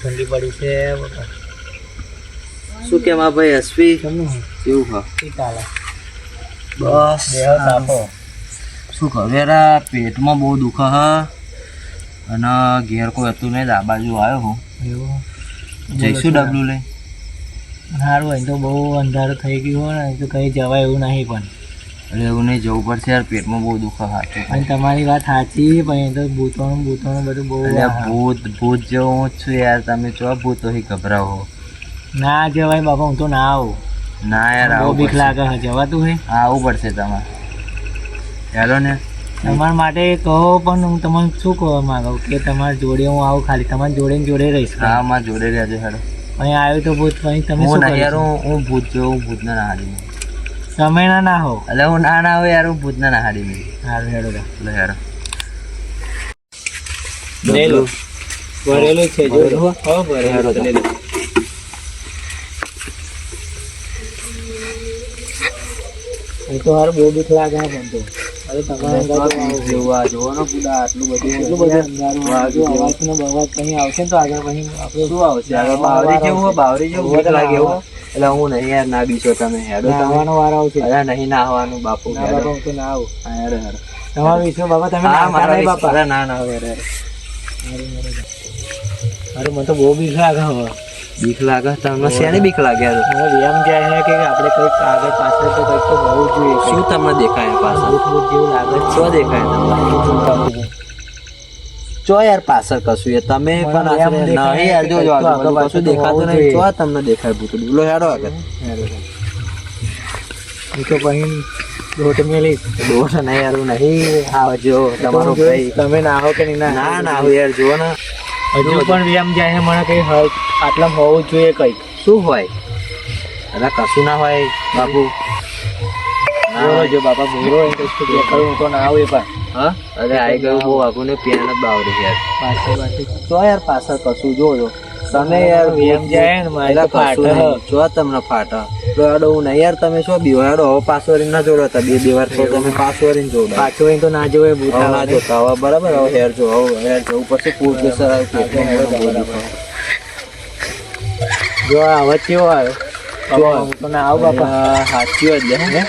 ઠંડી પડી છે શું કેમ આ ભાઈ હસવી? કેવું હા. બસ. શું યાર પેટમાં બહુ દુખે હા. અને ઘેર કોઈ હતું નહીં આ બાજુ આવ્યો હું. એવું? જઈશું ડબલું લઈ? સારું અહીં તો બહુ અંધારું થઈ ગયું હોય ને તો કંઈ જવાય એવું નહીં પણ. એટલે એવું નહીં જવું પડશે યાર પેટમાં બહુ દુખે હાથે અને તમારી વાત સાચી પણ અહીં તો ભૂતોનું ભૂતોનું બધું બહુ ભૂત ભૂત જેવો હું છું યાર તમે ચો ભૂતો હી ગભરાવો. ના જવાય બાપા હું તો ના આવું. ના યાર આવું બીક લાગે હા જવાતું હે? આવું પડશે તમારે. ચાલો ને. તમારા માટે કહો પણ હું તમને શું કહેવા માંગુ? કે તમારી જોડે હું આવું ખાલી તમારી જોડે ને જોડે રહીશ હા મારા જોડે રહેજો હેડો અહીં આવ્યું તો ભૂત અહીં તમે શું યાર હું ભૂત જેવું હું ભૂતને ના હાડી તમે ના ના હો. એટલે હું ના ના હોય યાર હું ભૂતને ના હાડી નહીં સારું હેડો લે હેડો. લઈ લો. ભરેલું છે જો. હો ભરેલું લો. અહીં તો હારું બહુ બીક લાગે છે પણ તો. અરે તમારે. જેવું આ જોવો ને પૂડા આટલું બધું એટલું બધું. અંધારું વાઘ અવાજ ને બવાજ કંઈ આવશે તો આગળ પછી આપણે શું આવશે? આગળ બાવરી જેવું બાવરી જેવું લાગે એવું એટલે હું નહીં યાર ના બીજો તમે હેડો વાર નાહવાનો વારો આવશે. અરે નહીં બાપુ ના આવવાનું બાપુ હું તો ના આવું અરે અરે. તમારો વિશ્વ બાપા તમે ના મારા બાપા. અરે ના ના આવે અરે અરે મને તો બહુ બીક લાગે હવે. બીક લાગે? તમને શેની બીક લાગે યાર મને વ્યાયામ જાય છે કે આપણે કંઈક આગળ પાછળ તો કંઈક તો હોવું જોઈએ. શું તમને દેખાય પાછળ? જેવું લાગે છે. શું દેખાય તમને? ચો યાર પાછળ કશું યાર તમે પણ આશરે નહીં યાર જો જો આગળ કશું દેખાતું નહીં ચો તમને દેખાય ભૂતડું બોલો હેડો આગળ. એ તો પછી દોટ મેલી. દોષ નહીં યાર નહીં. આવજો તમારો ભાઈ. તમે ના હો કે નહીં ના ના ના હું યાર જુઓ ને. હજુ પણ વ્યાયામ જાય મને કઈ હલ આટલા હોવું જોઈએ કંઈક. શું હોય? અરે કશું ના હોય બાપુ. ના હોય. જો બાપા બોલો એ કશું તો તો ના આવે પણ. હા? અરે આઈ ગયું બહુ આગું ને પેન જ બાવરી યાર. પાછળ પાછળ તો યાર પાછળ કશું જોજો. તમે યાર વ્યાયામ જાય ને મારે કશું જો તમને ફાટા તો આડો હું નહીં. યાર તમે શું બિવાડો હવે પાસવરી ના જોડો હતા. બે બે વાર તો તમે પાસવરી જોડો પાછો અહીં તો ના જોવે હવે ના જોતા. હવે બરાબર? હવે હેર જો હવે હેર જવું પછી ફૂડ પ્રેશર આવે પેટમાં મને બહુ દુખે. જો આ વચ્ચે આવ્યો? તો ના આવ બાપા. સાચી વાત હે?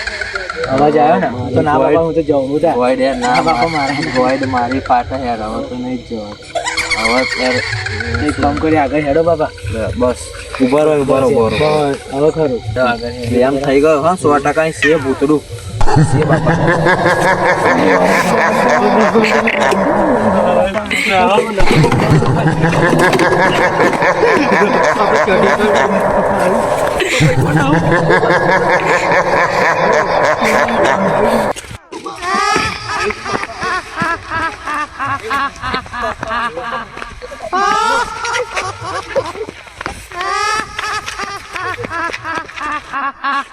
અવાજ આવ્યો ને તો ના બાપા હું તો જવું તા વોઇડ યાર ના બાપા મારે વોઇડ મારી ફાટા યાર હવે તો નહીં જ હવે યાર એક કામ કરી આગળ હેડો બાપા બસ ઊભા રહો ઊભા રહો ઊભા રહો હવે ખરું એમ થઈ ગયો હા સો ટકા છે ભૂતડું Ha! ha ha ha